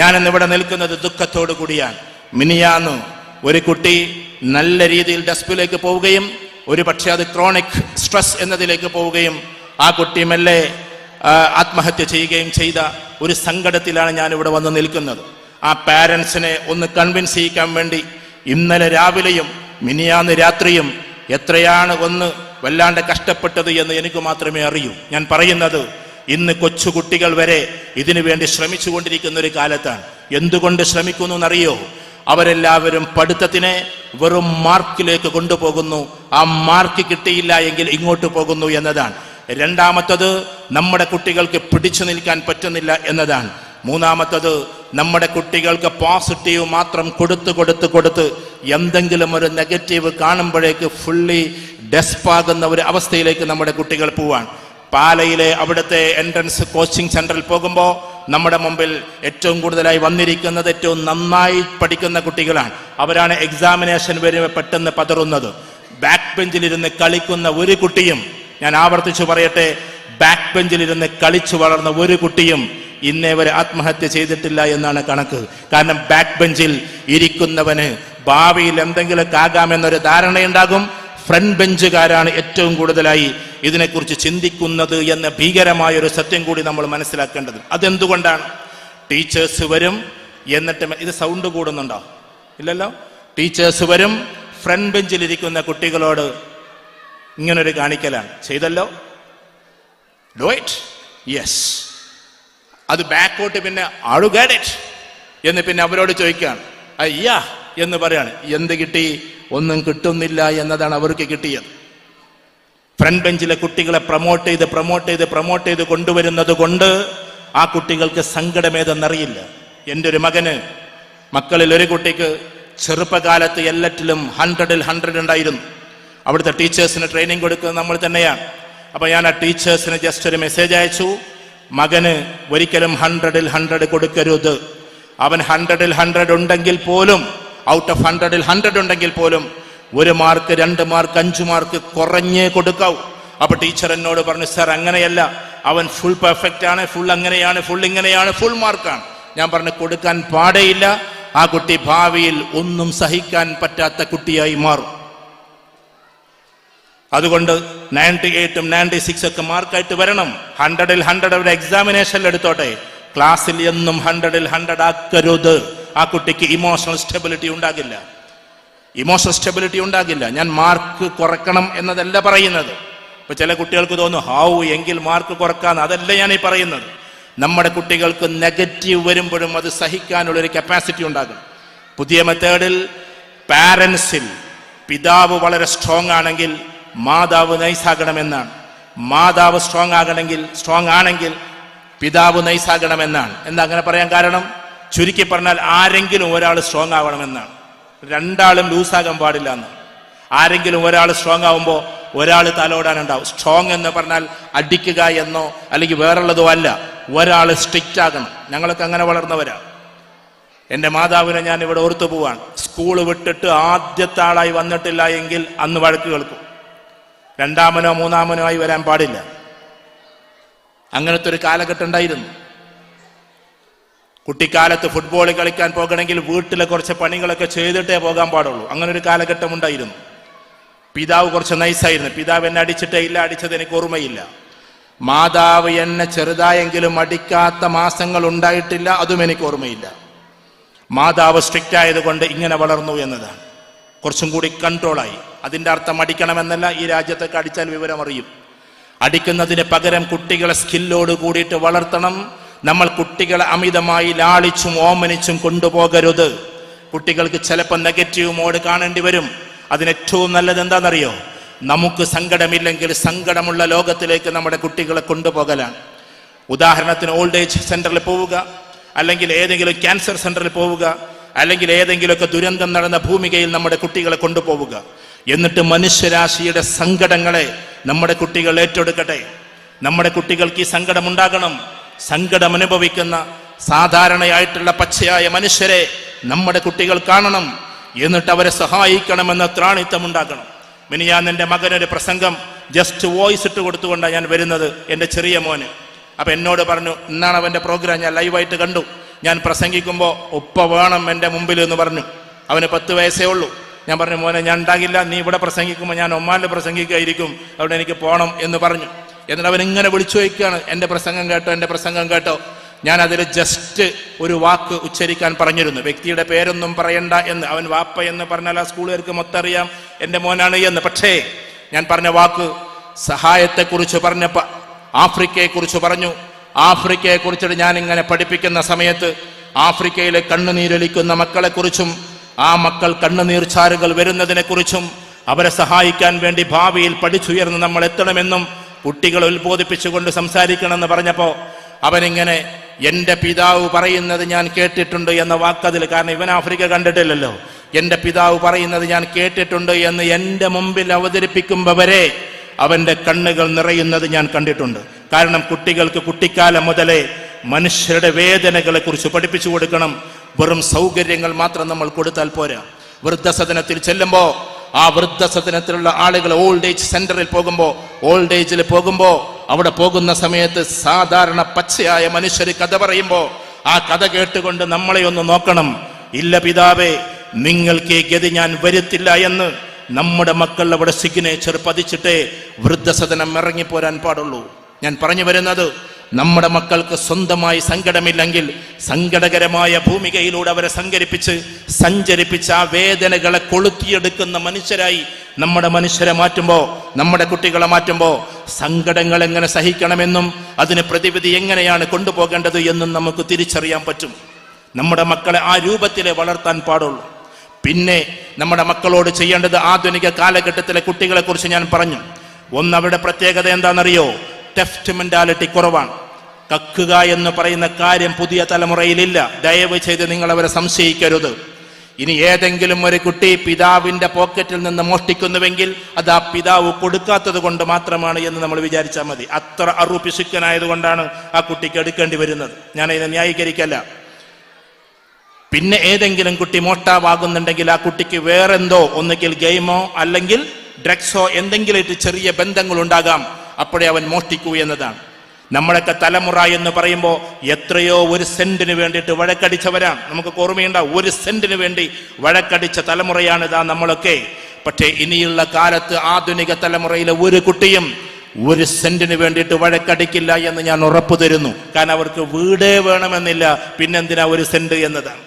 ഞാൻ ഇന്നിവിടെ നിൽക്കുന്നത് ദുഃഖത്തോടു കൂടിയാണ്. മിനിയാന്ന് ഒരു കുട്ടി നല്ല രീതിയിൽ ഡെസ്പിലേക്ക് പോവുകയും ഒരു പക്ഷേ അത് ക്രോണിക് സ്ട്രെസ് എന്നതിലേക്ക് പോവുകയും ആ കുട്ടി മെല്ലെ ആത്മഹത്യ ചെയ്യുകയും ചെയ്ത ഒരു സങ്കടത്തിലാണ് ഞാൻ ഇവിടെ വന്ന് നിൽക്കുന്നത്. ആ പാരൻസിനെ ഒന്ന് കൺവിൻസ് ചെയ്യിക്കാൻ വേണ്ടി ഇന്നലെ രാവിലെയും മിനിയാന്ന് രാത്രിയും എത്രയാണ് ഒന്ന് വല്ലാണ്ട് കഷ്ടപ്പെട്ടത് എന്ന് എനിക്ക് മാത്രമേ അറിയൂ. ഞാൻ പറയുന്നത് ഇന്ന് കൊച്ചുകുട്ടികൾ വരെ ഇതിനു വേണ്ടി ശ്രമിച്ചുകൊണ്ടിരിക്കുന്ന ഒരു കാലത്താണ്. എന്തുകൊണ്ട് ശ്രമിക്കുന്നു എന്നറിയോ? അവരെല്ലാവരും പഠിത്തത്തിനെ വെറും മാർക്കിലേക്ക് കൊണ്ടുപോകുന്നു. ആ മാർക്ക് കിട്ടിയില്ല എങ്കിൽ ഇങ്ങോട്ട് പോകുന്നു എന്നതാണ്. രണ്ടാമത്തത് നമ്മുടെ കുട്ടികൾക്ക് പിടിച്ചു നിൽക്കാൻ പറ്റുന്നില്ല എന്നതാണ്. മൂന്നാമത്തത് നമ്മുടെ കുട്ടികൾക്ക് പോസിറ്റീവ് മാത്രം കൊടുത്ത് കൊടുത്ത് കൊടുത്ത് എന്തെങ്കിലും ഒരു നെഗറ്റീവ് കാണുമ്പോഴേക്ക് ഫുള്ളി ഡെസ്പാകുന്ന ഒരു അവസ്ഥയിലേക്ക് നമ്മുടെ കുട്ടികൾ പോവാൻ പാലയിലെ അവിടുത്തെ എൻട്രൻസ് കോച്ചിങ് സെന്ററിൽ പോകുമ്പോൾ നമ്മുടെ മുമ്പിൽ ഏറ്റവും കൂടുതലായി വന്നിരിക്കുന്നത് ഏറ്റവും നന്നായി പഠിക്കുന്ന കുട്ടികളാണ്. അവരാണ് എക്സാമിനേഷൻ വരുമ്പോൾ പെട്ടെന്ന് പതറുന്നത്. ബാക്ക് ബെഞ്ചിലിരുന്ന് കളിക്കുന്ന ഒരു കുട്ടിയും ഞാൻ ആവർത്തിച്ചു പറയട്ടെ ബാക്ക് ബെഞ്ചിലിരുന്ന് കളിച്ചു വളർന്ന ഒരു കുട്ടിയും ഇന്നേ വരെ ആത്മഹത്യ ചെയ്തിട്ടില്ല എന്നാണ് കണക്ക്. കാരണം ബാക്ക് ബെഞ്ചിൽ ഇരിക്കുന്നവന് ഭാവിയിൽ എന്തെങ്കിലുമൊക്കെ ആകാമെന്നൊരു ധാരണയുണ്ടാകും. ഫ്രണ്ട് ബെഞ്ചുകാരാണ് ഏറ്റവും കൂടുതലായി ഇതിനെക്കുറിച്ച് ചിന്തിക്കുന്നത് എന്ന ഭീകരമായ ഒരു സത്യം കൂടി നമ്മൾ മനസ്സിലാക്കേണ്ടത്. അതെന്തുകൊണ്ടാണ്? ടീച്ചേഴ്സ് വരും എന്നിട്ട് ഇത് സൗണ്ട് കൂടുന്നുണ്ടോ? ഇല്ലല്ലോ? ടീച്ചേഴ്സ് വരും ഫ്രണ്ട് ബെഞ്ചിലിരിക്കുന്ന കുട്ടികളോട് ഇങ്ങനൊരു കാണിക്കലാണ്. ചെയ്തല്ലോ? Do it. യെസ്. അത് ബാക്കോട്ട് പിന്നെ ആളു ഗാഡ് ഇറ്റ് എന്ന് പിന്നെ അവരോട് ചോദിക്കുകയാണ്. അയ്യാ എന്ന് പറയാണ്. എന്ത് കിട്ടി? ഒന്നും കിട്ടുന്നില്ല എന്നതാണ് അവർക്ക് കിട്ടിയത്. ഫ്രണ്ട് ബെഞ്ചിലെ കുട്ടികളെ പ്രൊമോട്ട് ചെയ്ത് പ്രൊമോട്ട് ചെയ്ത് പ്രൊമോട്ട് ചെയ്ത് കൊണ്ടുവരുന്നത് കൊണ്ട് ആ കുട്ടികൾക്ക് സങ്കടമേതെന്നറിയില്ല. എന്റെ ഒരു മകന് മക്കളിൽ ഒരു കുട്ടിക്ക് ചെറുപ്പകാലത്ത് എല്ലാറ്റിലും ഹൺഡ്രഡിൽ ഹൺഡ്രഡ് ഉണ്ടായിരുന്നു. അവിടുത്തെ ടീച്ചേഴ്സിന് ട്രെയിനിങ് കൊടുക്കുന്നത് നമ്മൾ തന്നെയാണ്. അപ്പൊ ഞാൻ ആ ടീച്ചേഴ്സിന് ജസ്റ്റ് ഒരു മെസ്സേജ് അയച്ചു. മകന് ഒരിക്കലും ഹൺഡ്രഡിൽ ഹൺഡ്രഡ് കൊടുക്കരുത്. അവൻ ഹൺഡ്രഡിൽ ഹൺഡ്രഡ് ഉണ്ടെങ്കിൽ പോലും ഔട്ട് ഓഫ് ഹൺഡ്രഡിൽ ഹൺഡ്രഡ് ഉണ്ടെങ്കിൽ പോലും ഒരു മാർക്ക് രണ്ട് മാർക്ക് അഞ്ച് മാർക്ക് കുറഞ്ഞേ കൊടുക്കാവൂ. അപ്പൊ ടീച്ചർ എന്നോട് പറഞ്ഞു സാർ അങ്ങനെയല്ല. അവൻ ഫുൾ പെർഫെക്റ്റ് ആണ് ഫുൾ അങ്ങനെയാണ് ഫുൾ ഇങ്ങനെയാണ് ഫുൾ മാർക്കാണ് ഞാൻ പറഞ്ഞു കൊടുക്കാൻ പാടേയില്ല. ആ കുട്ടി ഭാവിയിൽ ഒന്നും സഹിക്കാൻ പറ്റാത്ത കുട്ടിയായി മാറും. അതുകൊണ്ട് നയന്റി എയ്റ്റും നയന്റി സിക്സ് ഒക്കെ മാർക്കായിട്ട് വരണം. ഹൺഡ്രഡിൽ ഹൺഡ്രഡ് അവരുടെ എക്സാമിനേഷനിൽ എടുത്തോട്ടെ. ക്ലാസ്സിൽ എന്നും ഹൺഡ്രഡിൽ ഹൺഡ്രഡ് ആക്കരുത്. ആ കുട്ടിക്ക് ഇമോഷണൽ സ്റ്റെബിലിറ്റി ഉണ്ടാകില്ല. ഇമോഷണൽ സ്റ്റെബിലിറ്റി ഉണ്ടാകില്ല. ഞാൻ മാർക്ക് കുറക്കണം എന്നതല്ല പറയുന്നത്. ഇപ്പൊ ചില കുട്ടികൾക്ക് തോന്നും ഹാവു എങ്കിൽ മാർക്ക് കുറക്കാന്ന്. അതല്ല ഞാൻ ഈ പറയുന്നത്. നമ്മുടെ കുട്ടികൾക്ക് നെഗറ്റീവ് വരുമ്പോഴും അത് സഹിക്കാനുള്ള ഒരു കപ്പാസിറ്റി ഉണ്ടാകും. പുതിയ മെത്തേഡിൽ പാരൻസിൽ പിതാവ് വളരെ സ്ട്രോങ് ആണെങ്കിൽ മാതാവ് നൈസാകണമെന്നാണ് മാതാവ് സ്ട്രോങ് ആകണമെങ്കിൽ സ്ട്രോങ് ആണെങ്കിൽ പിതാവ് നൈസാകണമെന്നാണ് എന്താ അങ്ങനെ പറയാൻ കാരണം? ചുരുക്കി പറഞ്ഞാൽ ആരെങ്കിലും ഒരാൾ സ്ട്രോങ് ആവണമെന്നാണ്. രണ്ടാളും ലൂസാകാൻ പാടില്ല എന്ന്. ആരെങ്കിലും ഒരാൾ സ്ട്രോങ് ആവുമ്പോൾ ഒരാൾ തലോടാനുണ്ടാവും. സ്ട്രോങ് എന്ന് പറഞ്ഞാൽ അടിക്കുക എന്നോ അല്ലെങ്കിൽ വേറുള്ളതോ അല്ല. ഒരാൾ സ്ട്രിക്റ്റ് ആകണം. ഞങ്ങളൊക്കെ അങ്ങനെ വളർന്നവരാണ് എന്റെ മാതാവിനെ ഞാൻ ഇവിടെ ഓർത്തു പോവാണ്. സ്കൂൾ വിട്ടിട്ട് ആദ്യത്തെ ആളായി വന്നിട്ടില്ല എങ്കിൽ അന്ന് വഴക്ക് കേൾക്കും. രണ്ടാമനോ മൂന്നാമനോ ആയി വരാൻ പാടില്ല. അങ്ങനത്തെ ഒരു കാലഘട്ടം ഉണ്ടായിരുന്നു. കുട്ടിക്കാലത്ത് ഫുട്ബോൾ കളിക്കാൻ പോകണമെങ്കിൽ വീട്ടിലെ കുറച്ച് പണികളൊക്കെ ചെയ്തിട്ടേ പോകാൻ പാടുള്ളൂ. അങ്ങനെ ഒരു കാലഘട്ടം ഉണ്ടായിരുന്നു. പിതാവ് കുറച്ച് നൈസായിരുന്നു പിതാവ് എന്നെ അടിച്ചിട്ടേ ഇല്ല അടിച്ചത് എനിക്ക് ഓർമ്മയില്ല. മാതാവ് എന്നെ ചെറുതായെങ്കിലും അടിക്കാത്ത മാസങ്ങൾ ഉണ്ടായിട്ടില്ല അതും എനിക്ക് ഓർമ്മയില്ല. മാതാവ് സ്ട്രിക്റ്റ് ആയതുകൊണ്ട് ഇങ്ങനെ വളർന്നു എന്നതാണ്. കുറച്ചും കൂടി കൺട്രോളായി അതിന്റെ അർത്ഥം അടിക്കണമെന്നല്ല ഈ രാജ്യത്തൊക്കെ അടിച്ചാൽ വിവരം അറിയും അടിക്കുന്നതിന് പകരം കുട്ടികളെ സ്കില്ലോട് കൂടിയിട്ട് വളർത്തണം. നമ്മൾ കുട്ടികളെ അമിതമായി ലാളിച്ചും ഓമനിച്ചും കൊണ്ടുപോകരുത്. കുട്ടികൾക്ക് ചിലപ്പോൾ നെഗറ്റീവ് മോഡ് കാണേണ്ടി വരും. അതിനേറ്റവും നല്ലത് എന്താണെന്നറിയോ? നമുക്ക് സങ്കടമില്ലെങ്കിൽ സങ്കടമുള്ള ലോകത്തിലേക്ക് നമ്മുടെ കുട്ടികളെ കൊണ്ടുപോകലാണ്. ഉദാഹരണത്തിന് ഓൾഡ് ഏജ് സെന്ററിൽ പോവുക അല്ലെങ്കിൽ ഏതെങ്കിലും ക്യാൻസർ സെന്ററിൽ പോവുക അല്ലെങ്കിൽ ഏതെങ്കിലുമൊക്കെ ദുരന്തം നടന്ന ഭൂമികയിൽ നമ്മുടെ കുട്ടികളെ കൊണ്ടുപോവുക. എന്നിട്ട് മനുഷ്യരാശിയുടെ സങ്കടങ്ങളെ നമ്മുടെ കുട്ടികൾ ഏറ്റെടുക്കട്ടെ. നമ്മുടെ കുട്ടികൾക്ക് ഈ സങ്കടം ഉണ്ടാകണം സങ്കടം അനുഭവിക്കുന്ന സാധാരണയായിട്ടുള്ള പച്ചയായ മനുഷ്യരെ നമ്മുടെ കുട്ടികൾ കാണണം എന്നിട്ട് അവരെ സഹായിക്കണമെന്ന ത്രാണിത്വം ഉണ്ടാക്കണം മിനിയാൻ എന്റെ മകനൊരു പ്രസംഗം ജസ്റ്റ് വോയിസ് ഇട്ട് കൊടുത്തുകൊണ്ടാണ് ഞാൻ വരുന്നത് എന്റെ ചെറിയ മോന്. അപ്പൊ എന്നോട് പറഞ്ഞു ഇന്നാണ് അവന്റെ പ്രോഗ്രാം ഞാൻ ലൈവായിട്ട് കണ്ടു. ഞാൻ പ്രസംഗിക്കുമ്പോൾ ഉപ്പ വേണം എന്റെ മുമ്പിൽ എന്ന് പറഞ്ഞു. അവന് പത്ത് വയസ്സേ ഉള്ളൂ. ഞാൻ പറഞ്ഞു മോനെ ഞാൻ ഉണ്ടാകില്ല. നീ ഇവിടെ പ്രസംഗിക്കുമ്പോൾ ഞാൻ ഒമാനിൽ പ്രസംഗിക്കായിരിക്കും. അവിടെ എനിക്ക് പോകണം എന്ന് പറഞ്ഞു. എന്നിട്ട് അവൻ ഇങ്ങനെ വിളിച്ചു വയ്ക്കുകയാണ് എന്റെ പ്രസംഗം കേട്ടോ എന്റെ പ്രസംഗം കേട്ടോ. ഞാൻ അതിൽ ജസ്റ്റ് ഒരു വാക്ക് ഉച്ചരിക്കാൻ പറഞ്ഞിരുന്നു. വ്യക്തിയുടെ പേരൊന്നും പറയണ്ട എന്ന്. അവൻ വാപ്പ എന്ന് പറഞ്ഞാൽ ആ സ്കൂളുകാർക്ക് മൊത്തം അറിയാം എന്റെ മോനാണ് എന്ന്. പക്ഷേ ഞാൻ പറഞ്ഞ വാക്ക് സഹായത്തെക്കുറിച്ച് പറഞ്ഞപ്പോൾ ആഫ്രിക്കയെക്കുറിച്ച് പറഞ്ഞു. ആഫ്രിക്കയെക്കുറിച്ചിട്ട് ഞാൻ ഇങ്ങനെ പഠിപ്പിക്കുന്ന സമയത്ത് ആഫ്രിക്കയിലെ കണ്ണുനീരൊലിക്കുന്ന മക്കളെക്കുറിച്ചും ആ മക്കൾ കണ്ണുനീർ ചാരുകൾ വരുന്നതിനെക്കുറിച്ചും അവരെ സഹായിക്കാൻ വേണ്ടി ഭാവിയിൽ പഠിച്ചുയർന്ന് നമ്മൾ എത്തണമെന്നും കുട്ടികളെ ഉത്ബോധിപ്പിച്ചുകൊണ്ട് സംസാരിക്കണമെന്ന് പറഞ്ഞപ്പോ അവനിങ്ങനെ എന്റെ പിതാവ് പറയുന്നത് ഞാൻ കേട്ടിട്ടുണ്ട് എന്ന വാക്കതിൽ കാരണം ഇവൻ ആഫ്രിക്ക കണ്ടിട്ടില്ലല്ലോ. എന്റെ പിതാവ് പറയുന്നത് ഞാൻ കേട്ടിട്ടുണ്ട് എന്ന് എന്റെ മുമ്പിൽ അവതരിപ്പിക്കുമ്പോൾ വരെ കണ്ണുകൾ നിറയുന്നത് ഞാൻ കണ്ടിട്ടുണ്ട്. കാരണം കുട്ടികൾക്ക് കുട്ടിക്കാലം മുതലേ മനുഷ്യരുടെ വേദനകളെ കുറിച്ച് പഠിപ്പിച്ചു കൊടുക്കണം. വെറും സൗകര്യങ്ങൾ മാത്രം നമ്മൾ കൊടുത്താൽ പോരാ. വൃദ്ധസദനത്തിൽ ചെല്ലുമ്പോൾ ആ വൃദ്ധസദനത്തിലുള്ള ആളുകൾ ഓൾഡ് ഏജ് സെന്ററിൽ പോകുമ്പോൾ ഓൾഡ് ഏജിൽ പോകുമ്പോൾ അവിടെ പോകുന്ന സമയത്ത് സാധാരണ പച്ചയായ മനുഷ്യർ കഥ പറയുമ്പോൾ ആ കഥ കേട്ടുകൊണ്ട് നമ്മളെ ഒന്ന് നോക്കണം. ഇല്ല പിതാവേ നിങ്ങൾക്ക് ഗതി ഞാൻ വരുത്തില്ല എന്ന് നമ്മുടെ മക്കൾ അവിടെ സിഗ്നേച്ചർ പതിച്ചിട്ടേ വൃദ്ധസദനം ഇറങ്ങിപ്പോരാൻ പാടുള്ളൂ. ഞാൻ പറഞ്ഞു വരുന്നത് നമ്മുടെ മക്കൾക്ക് സ്വന്തമായി സങ്കടമില്ലെങ്കിൽ സങ്കടകരമായ ഭൂമികയിലൂടെ അവരെ സങ്കരിപ്പിച്ച് സഞ്ചരിപ്പിച്ച് ആ വേദനകളെ കൊളുത്തിയെടുക്കുന്ന മനുഷ്യരായി നമ്മുടെ മനുഷ്യരെ മാറ്റുമ്പോൾ നമ്മുടെ കുട്ടികളെ മാറ്റുമ്പോൾ സങ്കടങ്ങൾ എങ്ങനെ സഹിക്കണമെന്നും അതിന് പ്രതിവിധി എങ്ങനെയാണ് കൊണ്ടുപോകേണ്ടത് എന്നും നമുക്ക് തിരിച്ചറിയാൻ പറ്റും. നമ്മുടെ മക്കളെ ആ രൂപത്തിലെ വളർത്താൻ പാടുള്ളൂ. പിന്നെ നമ്മുടെ മക്കളോട് ചെയ്യേണ്ടത് ആധുനിക കാലഘട്ടത്തിലെ കുട്ടികളെക്കുറിച്ച് ഞാൻ പറഞ്ഞു. ഒന്ന് അവരുടെ പ്രത്യേകത എന്താണെന്നറിയോ? ടെഫ്റ്റ് മെന്റാലിറ്റി കുറവാണ്. കക്കുക എന്ന് പറയുന്ന കാര്യം പുതിയ തലമുറയിലില്ല. ദയവ് ചെയ്ത് നിങ്ങൾ അവരെ സംശയിക്കരുത്. ഇനി ഏതെങ്കിലും ഒരു കുട്ടി പിതാവിന്റെ പോക്കറ്റിൽ നിന്ന് മോഷ്ടിക്കുന്നുവെങ്കിൽ അത് ആ പിതാവ് കൊടുക്കാത്തത് കൊണ്ട് മാത്രമാണ് എന്ന് നമ്മൾ വിചാരിച്ചാൽ മതി. അത്ര അറു പിശുക്കനായതുകൊണ്ടാണ് ആ കുട്ടിക്ക് എടുക്കേണ്ടി വരുന്നത്. ഞാൻ ഇത് ന്യായീകരിക്കല്ല. പിന്നെ ഏതെങ്കിലും കുട്ടി മോഷ്ടാവാകുന്നുണ്ടെങ്കിൽ ആ കുട്ടിക്ക് വേറെന്തോ ഒന്നുകിൽ ഗെയിമോ അല്ലെങ്കിൽ ഡ്രഗ്സോ എന്തെങ്കിലും ചെറിയ ബന്ധങ്ങൾ ഉണ്ടാകാം അപ്പോഴേ അവൻ മോഷ്ടിക്കൂ എന്നതാണ്. നമ്മളൊക്കെ തലമുറ എന്ന് പറയുമ്പോൾ എത്രയോ ഒരു സെന്റിന് വേണ്ടിയിട്ട് വഴക്കടിച്ചവരാണ്. നമുക്ക് ഓർമ്മയുണ്ട? ഒരു സെന്റിന് വേണ്ടി വഴക്കടിച്ച തലമുറയാണ് ഇതാ നമ്മളൊക്കെ. പക്ഷേ ഇനിയുള്ള കാലത്ത് ആധുനിക തലമുറയിലെ ഒരു കുട്ടിയും ഒരു സെന്റിന് വേണ്ടിയിട്ട് വഴക്കടിക്കില്ല എന്ന് ഞാൻ ഉറപ്പു തരുന്നു കാരണം അവർക്ക് വീടേ വേണമെന്നില്ല. പിന്നെന്തിനാ ഒരു സെന്റ് എന്നതാണ്.